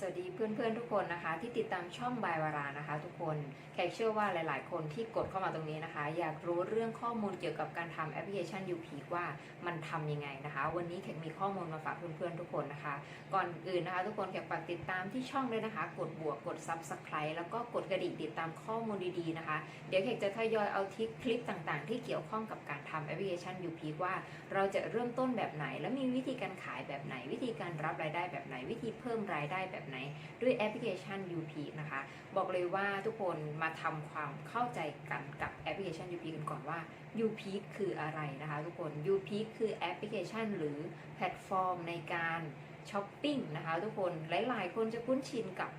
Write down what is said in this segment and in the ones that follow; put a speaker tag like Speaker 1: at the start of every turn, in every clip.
Speaker 1: สวัสดีเพื่อนๆทุกคนนะคะ ที่ติดตามช่องบายวารานะคะ ทุกคนแขกเชื่อว่าหลายๆ คนที่กดเข้ามาตรงนี้นะคะ อยากรู้เรื่องข้อมูลเกี่ยวกับการทำแอปพลิเคชัน u p ว่ามันทำยังไงนะคะ วันนี้แขกมีข้อมูลมาฝากเพื่อนๆทุกคนนะคะ ก่อนอื่นนะคะ ทุกคนแขกฝากติดตามที่ช่องเลยนะคะ กดบวกกด subscribe แล้วก็กดกระดิ่งติดตามข้อมูลดีๆนะคะ เดี๋ยวแขกจะทยอยเอาทิปคลิปต่างๆ ที่เกี่ยวข้องกับการทำแอปพลิเคชัน u p ว่าเราจะเริ่มต้นแบบไหน และมีวิธีการขายแบบไหน วิธีการรับรายได้แบบไหน วิธีเพิ่มรายได้แบบไหน ด้วยแอปพลิเคชัน UP นะคะ บอกเลยว่าทุกคนมาทำความเข้าใจกันกับแอปพลิเคชัน UP กันก่อนว่า UP คืออะไรนะคะทุกคน UP คือแอปพลิเคชัน หรือแพลตฟอร์มในการช้อปปิ้งนะคะทุกคนหลาย ๆ คนจะคุ้นชินกับ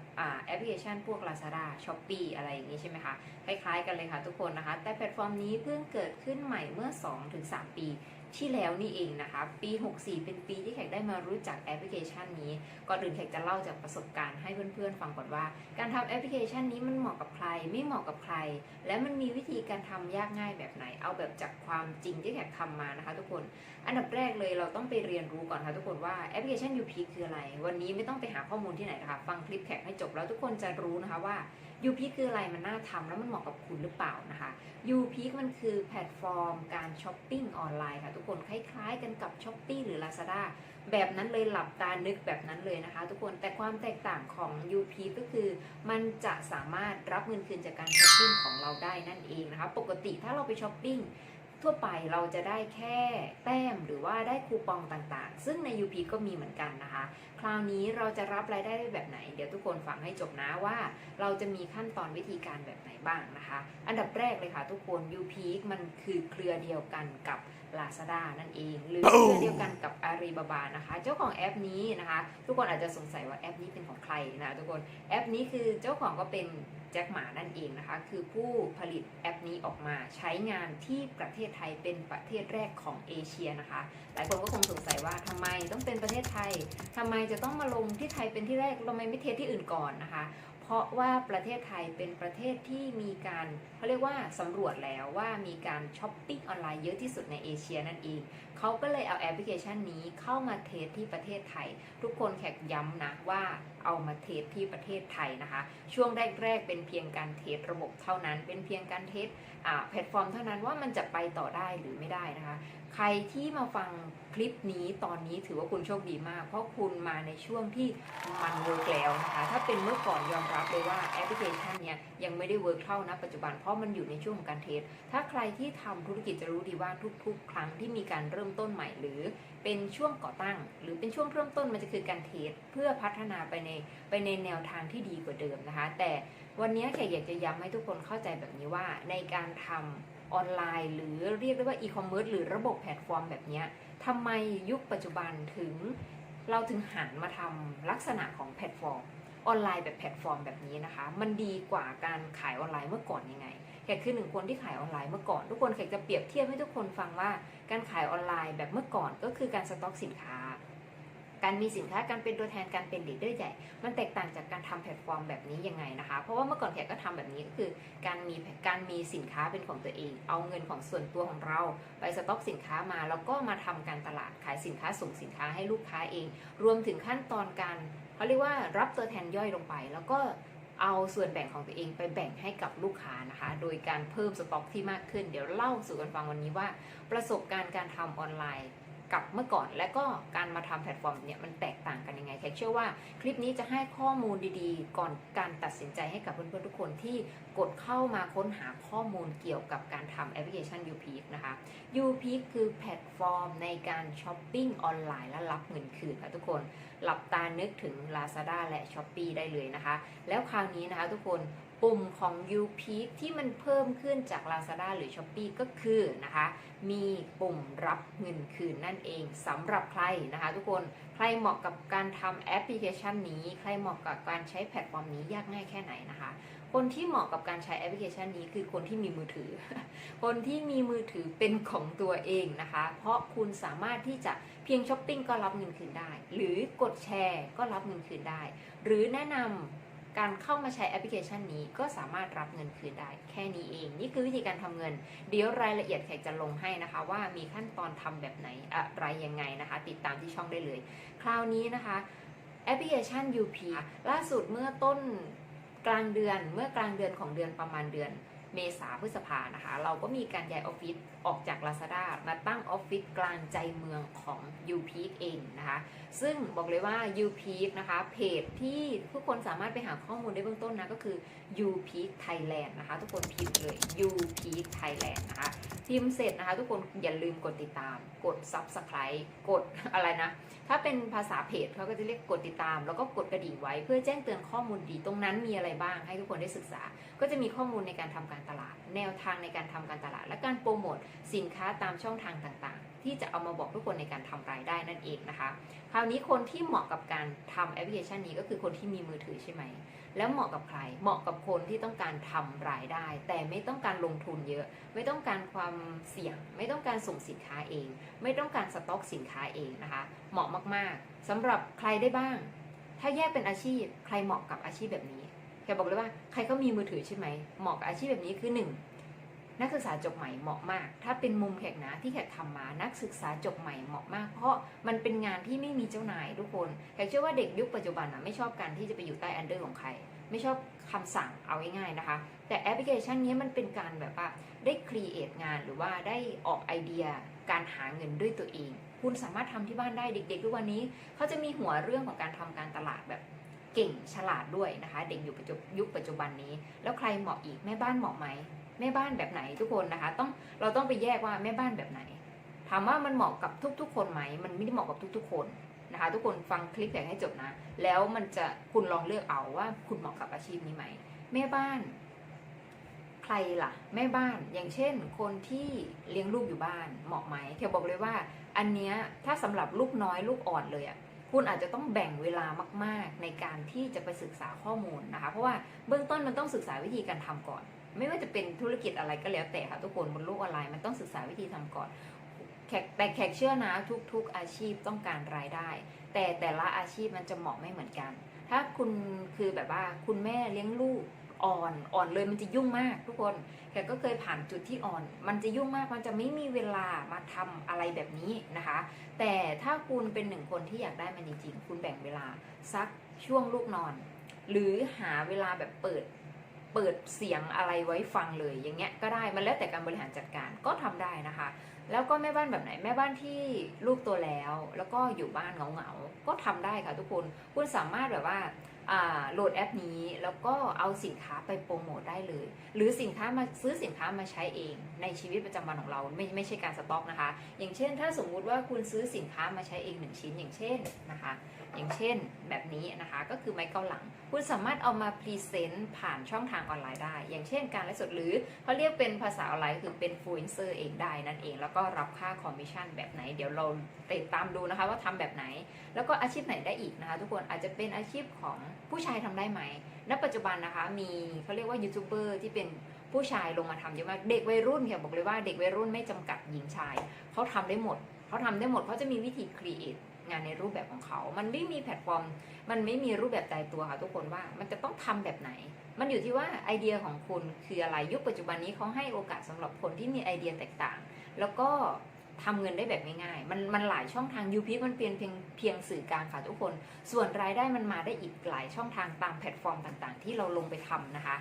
Speaker 1: แอปพลิเคชันพวก Lazada Shopee อะไรอย่างนี้ใช่ไหมคะ คล้าย ๆ กันเลยค่ะทุกคนนะคะ แต่แพลตฟอร์มนี้เพิ่งเกิดขึ้นใหม่เมื่อ 2-3 ปี ที่แล้วนี่เองนะคะ ปี 64 เป็นปีที่แขกได้มารู้จักแอปพลิเคชันนี้ ก่อนอื่นแขกจะเล่าจากประสบการณ์ให้เพื่อนๆฟังก่อนว่า การทำแอปพลิเคชันนี้มันเหมาะกับใคร ไม่เหมาะกับใคร และมันมีวิธีการทำยากง่ายแบบไหน เอาแบบจากความจริงที่แขกทำมานะคะ ทุกคน อันดับแรกเลยเราต้องไปเรียนรู้ก่อนค่ะทุกคนว่าแอปพลิเคชัน UP คืออะไร วันนี้ไม่ต้องไปหาข้อมูลที่ไหนนะคะ ฟังคลิปแขกให้จบแล้วทุกคนจะรู้นะคะว่า UP คืออะไรมันน่าทำแล้วมันเหมาะกับคุณหรือเปล่านะคะ UP มันคือแพลตฟอร์มการช้อปปิ้งออนไลน์ค่ะทุกคนคล้ายๆ กันกับช้อ p e e หรือ Lazada แบบนั้นเลยหลับตานึกแบบนั้นเลยนะคะทุกคนแต่ความแตกต่างของ UP ก็คือมันจะสามารถรับเงินคืนจากการช้อปปิ้งของเราได้นั่นเองนะคะปกติถ้าเราไปช้อปปิ้ง ทั่วไปเราจะได้แค่แต้มหรือว่าได้คูปองต่างๆ ซึ่งใน UP ก็มีเหมือนกันนะคะ คราวนี้เราจะรับรายได้ได้แบบไหน เดี๋ยวทุกคนฟังให้จบนะว่า เราจะมีขั้นตอนวิธีการแบบไหนบ้างนะคะ อันดับแรกเลยค่ะทุกคน u p มันคือเครือเดียวกันกับ Lazada นั่นเอง หรือเครือเดียวกันกับ Alibaba นะคะ เจ้าของแอปนี้นะคะ ทุกคนอาจจะสงสัยว่าแอปนี้เป็นของใครนะทุกคนแอปนี้คือเจ้าของก็เป็น แจ็คหมานั่นเองนะคะ คือผู้ผลิตแอปนี้ออกมาใช้งานที่ประเทศไทยเป็นประเทศแรกของเอเชียนะคะ หลายคนก็คงสงสัยว่าทำไมต้องเป็นประเทศไทยทำไมจะต้องมาลงที่ไทยเป็นที่แรกทำไมไม่เทสที่อื่นก่อนนะคะเพราะว่าประเทศไทยเป็นประเทศที่มีการเขาเรียกว่าสำรวจแล้วว่ามีการช้อปปิ้งออนไลน์เยอะที่สุดในเอเชียนั่นเอง เขาก็เลยเอาแอปพลิเคชันนี้เข้ามาเทสที่ประเทศไทย ทุกคนแขกย้ำนะว่าเอามาเทสที่ประเทศไทยนะคะ ช่วงแรกๆเป็นเพียงการเทสระบบเท่านั้น เป็นเพียงการเทสแพลตฟอร์มเท่านั้นว่ามันจะไปต่อได้หรือไม่ได้นะคะ ใครที่มาฟังคลิปนี้ตอนนี้ถือว่าคุณโชคดีมาก เพราะคุณมาในช่วงที่มันเวิร์กแล้วนะคะถ้าเป็นเมื่อก่อนยอมรับเลยว่าแอปพลิเคชันเนี้ยยังไม่ได้เวิร์กเท่านะปัจจุบันเพราะมันอยู่ในช่วงของการเทสถ้าใครที่ทำธุรกิจจะรู้ดีว่าทุก ๆ ครั้งที่มีการเริ่มต้นใหม่ หรือเป็นช่วงก่อตั้ง หรือเป็นช่วงเริ่มต้นมันจะคือการเทสเพื่อพัฒนาไปในไปในแนวทางที่ดีกว่าเดิมนะคะ แต่วันนี้แขกอยากจะย้ำให้ทุกคนเข้าใจแบบนี้ว่าในการทำออนไลน์ หรือเรียกได้ว่าอีคอมเมิร์ซหรือระบบแพลตฟอร์มแบบนี้ทำไมยุคปัจจุบันถึง เราถึงหันมาทำลักษณะของแพลตฟอร์มออนไลน์แบบแพลตฟอร์มแบบนี้นะคะ มันดีกว่าการขายออนไลน์เมื่อก่อนยังไง แขกคือหนึ่งคนที่ขายออนไลน์เมื่อก่อน ทุกคนแขกจะเปรียบเทียบให้ทุกคนฟังว่า การขายออนไลน์แบบเมื่อก่อนก็คือการสต็อกสินค้า การมีสินค้าการเป็นตัวแทนการเป็นลีดเดอร์ใหญ่ มันแตกต่างจากการทำแพลตฟอร์มแบบนี้ยังไงนะคะ เพราะว่าเมื่อก่อนแขกก็ทำแบบนี้ก็คือ การมีการมีสินค้าเป็นของตัวเอง เอาเงินของส่วนตัวของเรา ไปสต็อกสินค้ามาแล้วก็มาทำการตลาดขายสินค้าส่งสินค้าให้ลูกค้าเอง รวมถึงขั้นตอนการเขาเรียกว่ารับตัวแทนย่อยลงไป แล้วก็ เอาส่วนแบ่งของตัวเองไปแบ่งให้กับลูกค้านะคะ โดยการเพิ่มสต็อกที่มากขึ้น เดี๋ยวเล่าสู่กันฟังวันนี้ว่า ประสบการณ์การทำออนไลน์กับเมื่อก่อนและก็การมาทำแพลตฟอร์มเนี่ยมันแตกต่างกันยังไงแขกเชื่อว่าคลิปนี้จะให้ข้อมูลดีๆ ก่อนการตัดสินใจให้กับเพื่อนๆทุกคนที่ กดเข้ามาค้นหาข้อมูลเกี่ยวกับการทำแอปพลิเคชัน u p e นะคะ u p e คือแพลตฟอร์มในการช้อปปิ้งออนไลน์และรับเงินคืนค่ะทุกคน หลับตานึกถึง Lazada และ s h o p e e ได้เลยนะคะ แล้วคราวนี้นะคะทุกคนปุ่มของ u p e ที่มันเพิ่มขึ้นจาก Lazada หรือ s h o p e e ก็คือนะคะ มีปุ่มรับเงินคืนนั่นเองสำหรับใครนะคะทุกคน ใครเหมาะกับการทำแอปพลิเคชันนี้ ใครเหมาะกับการใช้แพลตฟอร์มนี้ยากง่ายแค่ไหนนะคะ คนที่เหมาะกับการใช้แอปพลิเคชันนี้คือคนที่มีมือถือ คนที่มีมือถือเป็นของตัวเองนะคะ เพราะคุณสามารถที่จะเพียงช้อปปิ้งก็รับเงินคืนได้ หรือกดแชร์ก็รับเงินคืนได้ หรือแนะนำ การเข้ามาใช้แอปพลิเคชันนี้ก็สามารถรับเงินคืนได้ แค่นี้เอง นี่คือวิธีการทำเงิน เดี๋ยวรายละเอียดแขกจะลงให้นะคะ ว่ามีขั้นตอนทำแบบไหนอะไรยังไงนะคะ ติดตามที่ช่องได้เลย คราวนี้นะคะแอปพลิเคชัน UP ล่าสุดเมื่อต้นกลางเดือนเมื่อกลางเดือนของเดือนประมาณเดือน เมษาพฤษภานะคะ เราก็มีการย้ายออฟฟิศออกจาก Lazada มาตั้งออฟฟิศกลางใจเมืองของ u p เองนะคะ ซึ่งบอกเลยว่า u p นะคะเพจที่ทุกคนสามารถไปหาข้อมูลได้เบื้องต้นนะก็คือ u p Thailand นะคะ ทุกคนพิมพ์เลย u p Thailand นด์นะคะพิมพ์เสร็จนะคะ ทุกคนอย่าลืมกดติดตาม กด Subscribe กดอะไรนะ ถ้าเป็นภาษาเพจเขาก็จะเรียกกดติดตาม แล้วก็กดกระดิ่งไว้เพื่อแจ้งเตือนข้อมูลดีตรงนั้นมีอะไรบ้างให้ทุกคนได้ศึกษา ก็จะมีข้อมูลในการทำการตลาด แนวทางในการทำการตลาด และการโปรโมทสินค้าตามช่องทางต่างๆ ที่จะเอามาบอกทุกคนในการทำรายได้นั่นเองนะคะ คราวนี้คนที่เหมาะกับการทำแอปพลิเคชันนี้ก็คือคนที่มีมือถือใช่ไหม แล้วเหมาะกับใคร เหมาะกับคนที่ต้องการทำรายได้ แต่ไม่ต้องการลงทุนเยอะ ไม่ต้องการความเสี่ยง ไม่ต้องการส่งสินค้าเอง ไม่ต้องการสต็อกสินค้าเองนะคะ เหมาะมากๆสำหรับใครได้บ้าง ถ้าแยกเป็นอาชีพ ใครเหมาะกับอาชีพแบบนี้แกบอกเลยว่าใครก็มีมือถือใช่ไหมเหมาะกับอาชีพแบบนี้คือห นักศึกษาจบใหม่เหมาะมาก ถ้าเป็นมุมแขกนะที่แขกทำมา นักศึกษาจบใหม่เหมาะมาก เพราะมันเป็นงานที่ไม่มีเจ้านายทุกคนแขกเชื่อว่าเด็กยุคปัจจุบันนะไม่ชอบการที่จะไปอยู่ใต้อันเดอร์ของใคร ไม่ชอบคำสั่งเอาง่ายๆนะคะ แต่แอปพลิเคชันนี้มันเป็นการแบบว่าได้ครีเอทงานหรือว่าได้ออกไอเดียการหาเงินด้วยตัวเอง คุณสามารถทำที่บ้านได้เด็กๆทุกวันนี้เขาจะมีหัวเรื่องของการทำการตลาดแบบเก่งฉลาดด้วยนะคะ เด็กอยู่ยุคปัจจุบันนี้ แล้วใครเหมาะอีกแม่บ้านเหมาะไหม แม่บ้านแบบไหนทุกคนนะคะ ต้องเราต้องไปแยกว่าแม่บ้านแบบไหน ถามว่ามันเหมาะกับทุก ๆ คนไหม มันไม่ได้เหมาะกับทุก ๆ คนนะคะ ทุกคนฟังคลิปอย่างให้จบนะ แล้วมันจะคุณลองเลือกเอาว่าคุณเหมาะกับอาชีพนี้ไหมแม่บ้าน ใครล่ะ แม่บ้านอย่างเช่น คนที่เลี้ยงลูกอยู่บ้านเหมาะไหมเทียวบอกเลยว่า อันเนี้ยถ้าสำหรับลูกน้อยลูกอ่อนเลยอะ่ะคุณอาจจะต้องแบ่งเวลามาก ๆ ในการที่จะไปศึกษาข้อมูลนะคะ เพราะว่าเบื้องต้นมันต้องศึกษาวิธีการทำก่อน ไม่ว่าจะเป็นธุรกิจอะไรก็แล้วแต่ค่ะทุกคนบนโลกออนไลน์มันต้องศึกษาวิธีทำก่อนแขกแต่แขกเชื่อนะทุกๆอาชีพต้องการรายได้ แต่แต่ละอาชีพมันจะเหมาะไม่เหมือนกัน ถ้าคุณคือแบบว่าคุณแม่เลี้ยงลูกอ่อนอ่อนเลยมันจะยุ่งมากทุกคนแขกก็เคยผ่านจุดที่อ่อน มันจะยุ่งมากมันจะไม่มีเวลามาทำอะไรแบบนี้นะคะ แต่ถ้าคุณเป็นหนึ่งคนที่อยากได้มันจริงๆคุณแบ่งเวลาสักช่วงลูกนอน หรือหาเวลาแบบเปิด เปิดเสียงอะไรไว้ฟังเลยอย่างเงี้ยก็ได้มันแล้วแต่การบริหารจัดการก็ทำได้นะคะ แล้วก็แม่บ้านแบบไหนแม่บ้านที่ลูกโตแล้ว แล้วก็อยู่บ้านเหงาๆก็ทำได้ค่ะทุกคนคุณสามารถแบบว่า โหลดแอปนี้แล้วก็เอาสินค้าไปโปรโมทได้เลย หรือสินค้ามาซื้อสินค้ามาใช้เองในชีวิตประจำวันของเราไม่ไม่ใช่การสต็อกนะคะ อย่างเช่น ถ้าสมมุติว่าคุณซื้อสินค้ามาใช้เองหนึ่งชิ้นอย่างเช่นนะคะ อย่างเช่นแบบนี้นะคะก็คือไม้เกาหลัง คุณสามารถเอามาพรีเซนต์ผ่านช่องทางออนไลน์ได้ อย่างเช่น การไลฟ์สดหรือเขาเรียกเป็นภาษาออนไลน์คือเป็นฟลูเอนเซอร์เองได้นั่นเอง แล้วก็รับค่าคอมมิชชั่นแบบไหน เดี๋ยวเราติดตามดูนะคะว่าทำแบบไหน แล้วก็อาชีพไหนได้อีกนะคะ ทุกคนอาจจะเป็นอาชีพของ ผู้ชายทำได้ไหม ณ ปัจจุบันนะคะ มีเขาเรียกว่ายูทูบเบอร์ที่เป็นผู้ชายลงมาทำเยอะมาก เด็กวัยรุ่นค่ะบอกเลยว่าเด็กวัยรุ่นไม่จำกัดหญิงชาย เขาทำได้หมด เขาทำได้หมด เขาจะมีวิธีครีเอทงานในรูปแบบของเขา มันไม่มีแพลตฟอร์ม มันไม่มีรูปแบบตายตัวค่ะทุกคนว่า มันจะต้องทำแบบไหน มันอยู่ที่ว่าไอเดียของคุณคืออะไร ยุคปัจจุบันนี้เขาให้โอกาสสำหรับคนที่มีไอเดียแตกต่าง แล้วก็ ทำเงินได้แบบง่ายๆ มันมันหลายช่องทางยูพีมันเปลี่ยนเพียงเพียงสื่อกลางค่ะทุกคน ส่วนรายได้มันมาได้อีกหลายช่องทางตามแพลตฟอร์มต่างๆ ที่เราลงไปทำนะคะ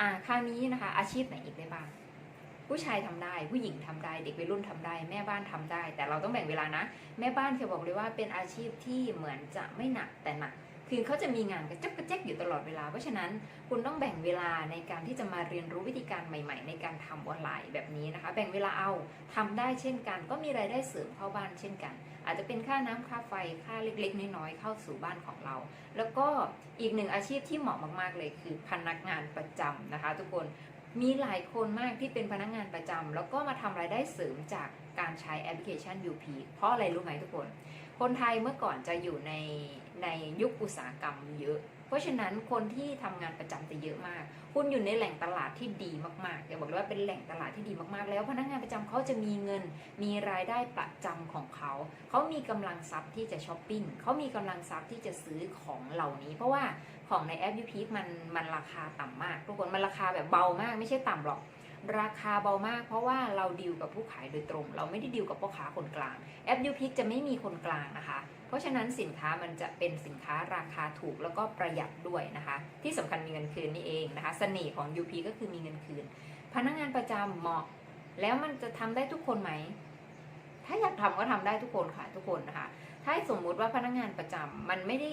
Speaker 1: อ่าคราวนี้นะคะ อาชีพไหนอีกได้บ้าง ผู้ชายทำได้ ผู้หญิงทำได้ เด็กวัยรุ่นทำได้ แม่บ้านทำได้ แต่เราต้องแบ่งเวลานะ แม่บ้านเคยบอกเลยว่าเป็นอาชีพที่เหมือนจะไม่หนักแต่หนัก คือเขาจะมีงานกระจับกระแจกอยู่ตลอดเวลา เพราะฉะนั้นคุณต้องแบ่งเวลาในการที่จะมาเรียนรู้วิธีการใหม่ ๆ ในการทำออนไลน์แบบนี้นะคะ แบ่งเวลาเอาทำได้เช่นกัน ก็มีรายได้เสริมเข้าบ้านเช่นกัน อาจจะเป็นค่าน้ำค่าไฟค่าเล็กๆ น้อยๆเข้าสู่บ้านของเรา แล้วก็อีกหนึ่งอาชีพที่เหมาะมากๆเลยคือพนักงานประจำนะคะ ทุกคนมีหลายคนมากที่เป็นพนักงานประจำแล้วก็มาทำรายได้เสริมจาก การใช้แอปพลิเคชัน UP เพราะอะไรรู้ไหมทุกคน คนไทยเมื่อก่อนจะอยู่ในในยุคอุตสาหกรรมเยอะ เพราะฉะนั้นคนที่ทำงานประจำจะเยอะมาก คุณอยู่ในแหล่งตลาดที่ดีมากๆอย่าบอกเลยว่าเป็นแหล่งตลาดที่ดีมากๆ แล้วพนักงานประจำเขาจะมีเงิน มีรายได้ประจำของเขา เขามีกำลังทรัพย์ที่จะช้อปปิ้งเขามีกำลังทรัพย์ที่จะซื้อของเหล่านี้ เพราะว่าของในแอปยูพีมันมันราคาต่ำมาก ทุกคนมันราคาแบบเบามากไม่ใช่ต่ำหรอก ราคาเบามาก เพราะว่าเราดีลกับผู้ขายโดยตรง เราไม่ได้ดีลกับพ่อค้าคนกลางแอป u p i c จะไม่มีคนกลางนะคะ เพราะฉะนั้นสินค้ามันจะเป็นสินค้าราคาถูกแล้วก็ประหยัดด้วยนะคะ ที่สำคัญมีเงินคืนนี่เองนะคะเสน่ห์ของ UP ก็คือมีเงินคืน พนักงานประจำเหมาะ แล้วมันจะทำได้ทุกคนไหม ถ้าอยากทำก็ทำได้ทุกคนค่ะทุกคนนะคะถ้าสมมุติว่าพนักงานประจำมันไม่ได้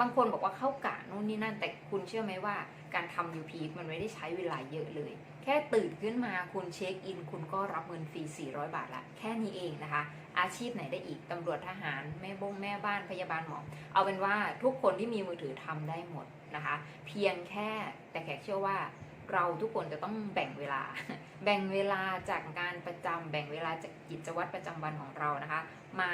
Speaker 1: บางคนบอกว่าเข้ากะนู่นนี่นั่น แต่คุณเชื่อไหมว่าการทำ UP มันไม่ได้ใช้เวลาเยอะเลย แค่ตื่นขึ้นมาคุณเช็คอิน คุณก็รับเงินฟรี 400 บาทละแค่นี้เองนะคะ อาชีพไหนได้อีกตำรวจทหารแม่บงแม่บ้านพยาบาลหมอ เอาเป็นว่าทุกคนที่มีมือถือทำได้หมดนะคะ เพียงแค่แต่แขกเชื่อว่าเราทุกคนจะต้องแบ่งเวลา แบ่งเวลาจากงานประจำแบ่งเวลาจากกิจวัตรประจำวันของเรานะคะ มา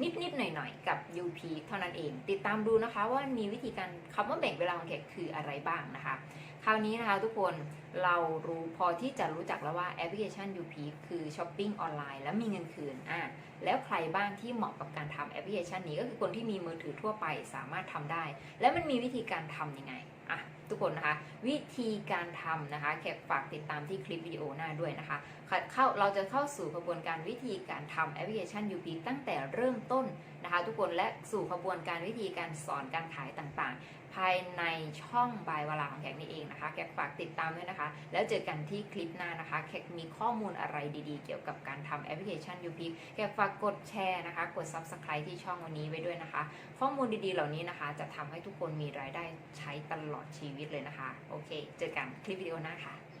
Speaker 1: นิดนิดๆหน่อยหน่อยๆ กับ UP เท่านั้นเอง ติดตามดูนะคะว่ามีวิธีการคำว่าแบ่งเวลาของแขกคืออะไรบ้างนะคะ คราวนี้นะคะทุกคนเรารู้พอที่จะรู้จักแล้วว่าแอปพลิเคชัน UP คือช้อปปิ้งออนไลน์แล้วมีเงินคืนอะแล้วใครบ้างที่เหมาะกับการทำแอปพลิเคชันนี้ก็คือคนที่มีมือถือทั่วไปสามารถทำได้ แล้วมันมีวิธีการทำยังไงอะทุกคนนะคะ วิธีการทำนะคะแขกฝากติดตามที่คลิปวิดีโอหน้าด้วยนะคะ เข้าเราจะเข้าสู่กระบวนการวิธีการทำแอปพลิเคชัน UP ตั้งแต่เริ่มต้นนะคะทุกคนและสู่กระบวนการวิธีการสอนการขายต่างๆ ภายในช่องบายวลาของแขกนี่เองนะคะแขกฝากติดตามด้วยนะคะ แล้วเจอกันที่คลิปหน้านะคะแขกมีข้อมูลอะไรดีๆ เกี่ยวกับการทำแอปพลิเคชัน UP แขกฝากกดแชร์นะคะ กด Subscribe ที่ช่องวันนี้ไว้ด้วยนะคะ ข้อมูลดีๆเหล่านี้นะคะ จะทำให้ทุกคนมีรายได้ใช้ตลอดชีวิตเลยนะคะโอเค เจอกันคลิปวิดีโอหน้าค่ะ